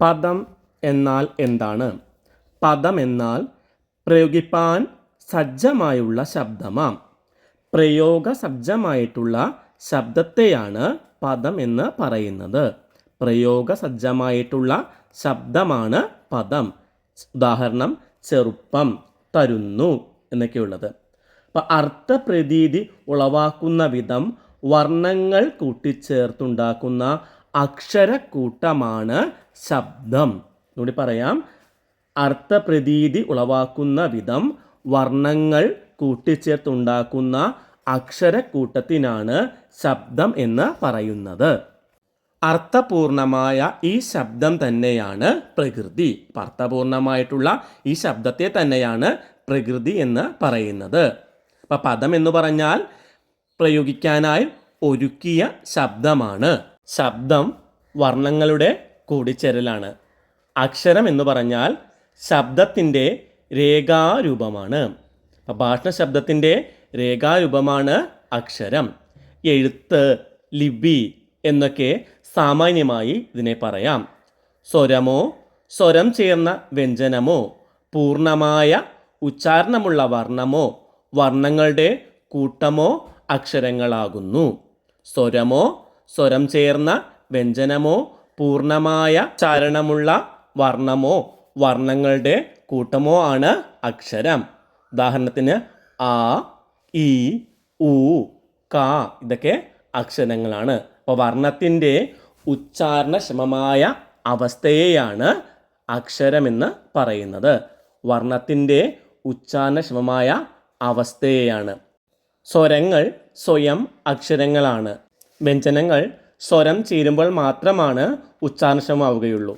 പദം എന്നാൽ എന്താണ്? പദം എന്നാൽ പ്രയോഗിപ്പാൻ സജ്ജമായുള്ള ശബ്ദമാം. പ്രയോഗസജ്ജമായിട്ടുള്ള ശബ്ദത്തെയാണ് പദം എന്ന് പറയുന്നത്. പ്രയോഗസജ്ജമായിട്ടുള്ള ശബ്ദമാണ് പദം. ഉദാഹരണം ചെറുപ്പം തരുന്നു എന്നൊക്കെയുള്ളത്. അപ്പം അർത്ഥപ്രതീതി ഉളവാക്കുന്ന വിധം വർണങ്ങൾ കൂട്ടിച്ചേർത്തുണ്ടാക്കുന്ന അക്ഷരക്കൂട്ടമാണ് ശബ്ദം. കൂടി പറയാം. അർത്ഥപ്രതീതി ഉളവാക്കുന്ന വിധം വർണങ്ങൾ കൂട്ടിച്ചേർത്തുണ്ടാക്കുന്ന അക്ഷരക്കൂട്ടത്തിനാണ് ശബ്ദം എന്ന് പറയുന്നത്. അർത്ഥപൂർണമായ ഈ ശബ്ദം തന്നെയാണ് പ്രകൃതി. അർത്ഥപൂർണമായിട്ടുള്ള ഈ ശബ്ദത്തെ തന്നെയാണ് പ്രകൃതി എന്ന് പറയുന്നത്. അപ്പം പദം എന്ന് പറഞ്ഞാൽ പ്രയോഗിക്കാനായി ഒരുക്കിയ ശബ്ദമാണ്. ശബ്ദം വർണങ്ങളുടെ കൂടിച്ചേരലാണ്. അക്ഷരം എന്ന് പറഞ്ഞാൽ ശബ്ദത്തിന്റെ രേഖാരൂപമാണ്. ഭാഷണ ശബ്ദത്തിന്റെ രേഖാരൂപമാണ് അക്ഷരം. എഴുത്ത് ലിപി എന്നൊക്കെ സാമാന്യമായി ഇതിനെ പറയാം. സ്വരമോ സ്വരം ചേർന്ന വ്യഞ്ജനമോ പൂർണമായ ഉച്ചാരണമുള്ള വർണമോ വർണങ്ങളുടെ കൂട്ടമോ അക്ഷരങ്ങളാകുന്നു. സ്വരമോ സ്വരം ചേർന്ന വ്യഞ്ജനമോ പൂർണമായ ചാരണമുള്ള വർണമോ വർണങ്ങളുടെ കൂട്ടമോ ആണ് അക്ഷരം. ഉദാഹരണത്തിന് ആ ഇ ഉ ക ഇതൊക്കെ അക്ഷരങ്ങളാണ്. അപ്പോൾ വർണത്തിന്റെ ഉച്ചാരണക്ഷമമായ അവസ്ഥയെയാണ് അക്ഷരമെന്ന് പറയുന്നത്. വർണത്തിന്റെ ഉച്ചാരണക്ഷമമായ അവസ്ഥയെയാണ്. സ്വരങ്ങൾ സ്വയം അക്ഷരങ്ങളാണ്. വ്യഞ്ജനങ്ങൾ സ്വരം ചേരുമ്പോൾ മാത്രമാണ് ഉച്ചാരണക്ഷമമാവുകയുള്ളൂ